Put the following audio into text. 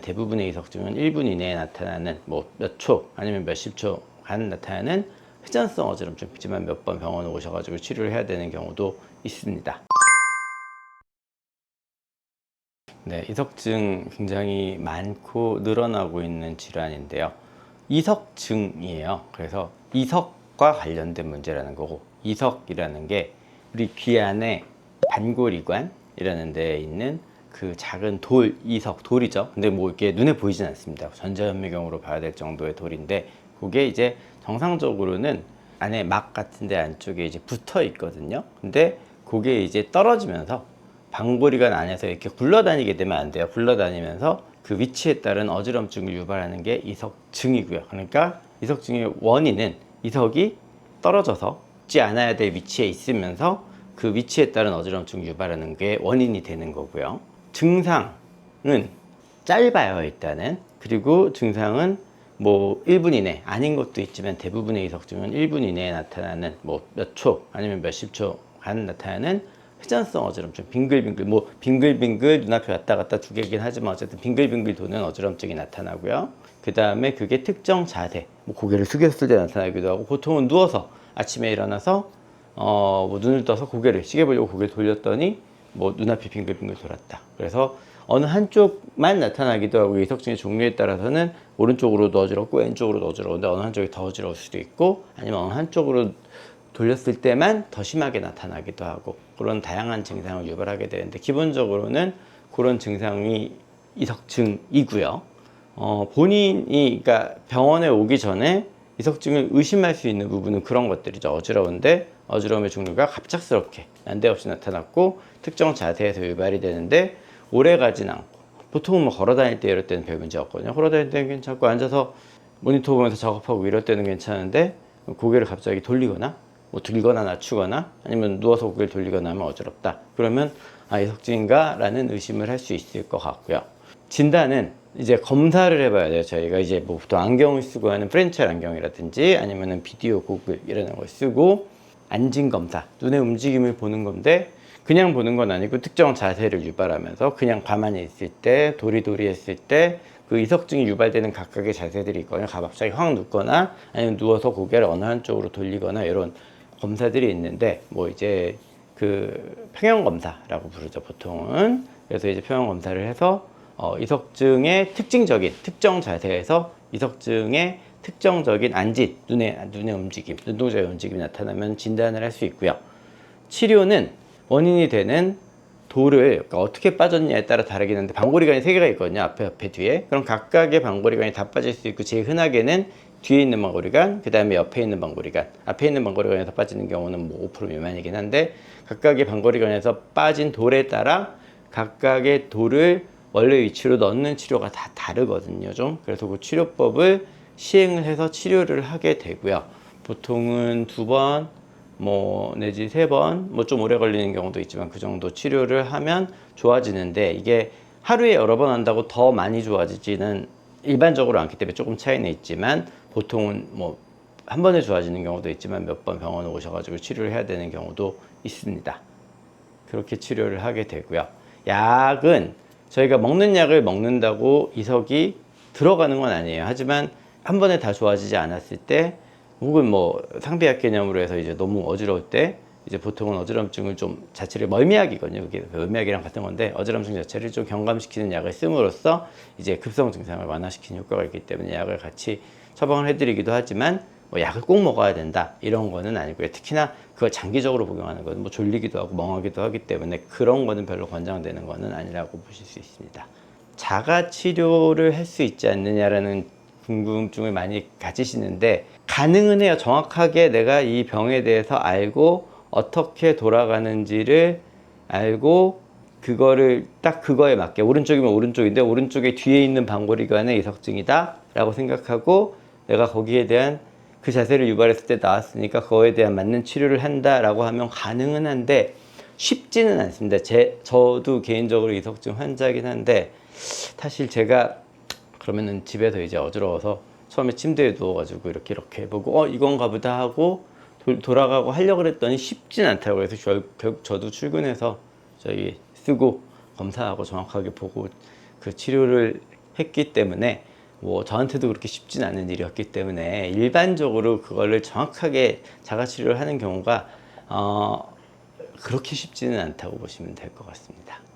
대부분의 이석증은 1분 이내에 나타나는 뭐 몇 초 아니면 몇십 초 간 나타나는 회전성 어지럼증이지만 몇 번 병원에 오셔가지고 치료를 해야 되는 경우도 있습니다. 네, 이석증 굉장히 많고 늘어나고 있는 질환인데요. 이석증이에요. 그래서 이석과 관련된 문제라는 거고, 이석이라는 게 우리 귀 안에 반골이관이라는 데에 있는 그 작은 돌, 이석, 돌이죠. 근데 뭐 이게 눈에 보이진 않습니다. 전자현미경으로 봐야 될 정도의 돌인데, 그게 이제 정상적으로는 안에 막 같은 데 안쪽에 이제 붙어 있거든요. 근데 그게 이제 떨어지면서 방골이관 안에서 이렇게 굴러다니게 되면 안 돼요. 굴러다니면서 그 위치에 따른 어지럼증을 유발하는 게 이석증이고요. 그러니까 이석증의 원인은 이석이 떨어져서 있지 않아야 될 위치에 있으면서 그 위치에 따른 어지럼증을 유발하는 게 원인이 되는 거고요. 증상은 짧아요, 일단은. 그리고 증상은 뭐 1분 이내 아닌 것도 있지만 대부분의 이석증은 1분 이내에 나타나는 뭐 몇 초 아니면 몇십 초 간 나타나는 회전성 어지럼증 빙글빙글 뭐 빙글빙글 눈앞에 왔다 갔다 두 개긴 하지만 어쨌든 빙글빙글 도는 어지럼증이 나타나고요 그 다음에 그게 특정 자세 뭐 고개를 숙였을 때 나타나기도 하고 보통은 누워서 아침에 일어나서 어뭐 눈을 떠서 고개를 시계 보려고 고개를 돌렸더니 뭐 눈앞이 빙글빙글 돌았다 그래서 어느 한쪽만 나타나기도 하고 이석증의 종류에 따라서는 오른쪽으로도 어지럽고 왼쪽으로도 어지러운데 어느 한쪽이 더 어지러울 수도 있고 아니면 어느 한쪽으로 돌렸을 때만 더 심하게 나타나기도 하고 그런 다양한 증상을 유발하게 되는데 기본적으로는 그런 증상이 이석증이고요. 어, 본인이 그러니까 병원에 오기 전에 이석증을 의심할 수 있는 부분은 그런 것들이죠. 어지러운데 어지러움의 종류가 갑작스럽게 난데없이 나타났고 특정 자세에서 유발이 되는데 오래 가진 않고 보통은 뭐 걸어 다닐 때 이럴 때는 별 문제 없거든요. 걸어 다닐 때는 괜찮고 앉아서 모니터 보면서 작업하고 이럴 때는 괜찮은데 고개를 갑자기 돌리거나 뭐 들거나 낮추거나 아니면 누워서 고개를 돌리거나 하면 어지럽다. 그러면 아 이석증인가 라는 의심을 할 수 있을 것 같고요. 진단은 이제 검사를 해봐야 돼요. 저희가 이제 뭐 보통 안경을 쓰고 하는 프렌첼 안경이라든지 아니면은 비디오 고글 이라는 걸 쓰고 안진 검사, 눈의 움직임을 보는 건데 그냥 보는 건 아니고 특정 자세를 유발하면서 그냥 가만히 있을 때 도리도리 했을 때 그 이석증이 유발되는 각각의 자세들이 있거든요. 갑자기 확 눕거나 아니면 누워서 고개를 어느 한쪽으로 돌리거나 이런 검사들이 있는데 뭐 이제 그 평형 검사라고 부르죠 보통은 그래서 이제 평형 검사를 해서 어, 이석증의 특징적인 특정 자세에서 이석증의 특정적인 안짓 눈의 눈의 움직임 눈동자의 움직임이 나타나면 진단을 할 수 있고요. 치료는 원인이 되는 돌을 그러니까 어떻게 빠졌냐에 따라 다르긴 한데 방골이관이 세 개가 있거든요 앞에 옆에 뒤에. 그럼 각각의 방골이관이 다 빠질 수 있고 제일 흔하게는 뒤에 있는 방골이관 그 다음에 옆에 있는 방골이관. 앞에 있는 방골이관에서 빠지는 경우는 뭐 5% 미만이긴 한데 각각의 방골이관에서 빠진 돌에 따라 각각의 돌을 원래 위치로 넣는 치료가 다 다르거든요 좀. 그래서 그 치료법을 시행을 해서 치료를 하게 되고요 보통은 두 번 뭐 내지 세 번 뭐 좀 오래 걸리는 경우도 있지만 그 정도 치료를 하면 좋아지는데 이게 하루에 여러 번 한다고 더 많이 좋아지지는 일반적으로 않기 때문에 조금 차이는 있지만 보통은 뭐 한 번에 좋아지는 경우도 있지만 몇 번 병원에 오셔가지고 치료를 해야 되는 경우도 있습니다. 그렇게 치료를 하게 되고요. 약은 저희가 먹는 약을 먹는다고 이석이 들어가는 건 아니에요. 하지만 한 번에 다 좋아지지 않았을 때 혹은 뭐 상비약 개념으로 해서 이제 너무 어지러울 때 이제 보통은 어지럼증을 좀 자체를 멀미약이거든요. 그게 멀미약이랑 같은 건데 어지럼증 자체를 좀 경감시키는 약을 씀으로써 이제 급성 증상을 완화시키는 효과가 있기 때문에 약을 같이 처방을 해드리기도 하지만 뭐 약을 꼭 먹어야 된다 이런 거는 아니고요. 특히나 그걸 장기적으로 복용하는 거는 뭐 졸리기도 하고 멍하기도 하기 때문에 그런 거는 별로 권장되는 거는 아니라고 보실 수 있습니다. 자가 치료를 할 수 있지 않느냐라는 궁금증을 많이 가지시는데 가능은 해요. 정확하게 내가 이 병에 대해서 알고 어떻게 돌아가는지를 알고 그거를 딱 그거에 맞게 오른쪽이면 오른쪽인데 오른쪽에 뒤에 있는 방골이관의 이석증이다 라고 생각하고 내가 거기에 대한 그 자세를 유발했을 때 나왔으니까 그거에 대한 맞는 치료를 한다 라고 하면 가능은 한데 쉽지는 않습니다. 제 저도 개인적으로 이석증 환자긴 한데 사실 제가 그러면은 집에서 이제 어지러워서 처음에 침대에 누워가지고 이렇게 이렇게 해보고 어 이건가 보다 하고 도, 돌아가고 하려고 그랬더니 쉽진 않다고 해서 결, 결국 저도 출근해서 저희 쓰고 검사하고 정확하게 보고 그 치료를 했기 때문에 뭐 저한테도 그렇게 쉽진 않은 일이었기 때문에 일반적으로 그거를 정확하게 자가 치료를 하는 경우가 어, 그렇게 쉽지는 않다고 보시면 될 것 같습니다.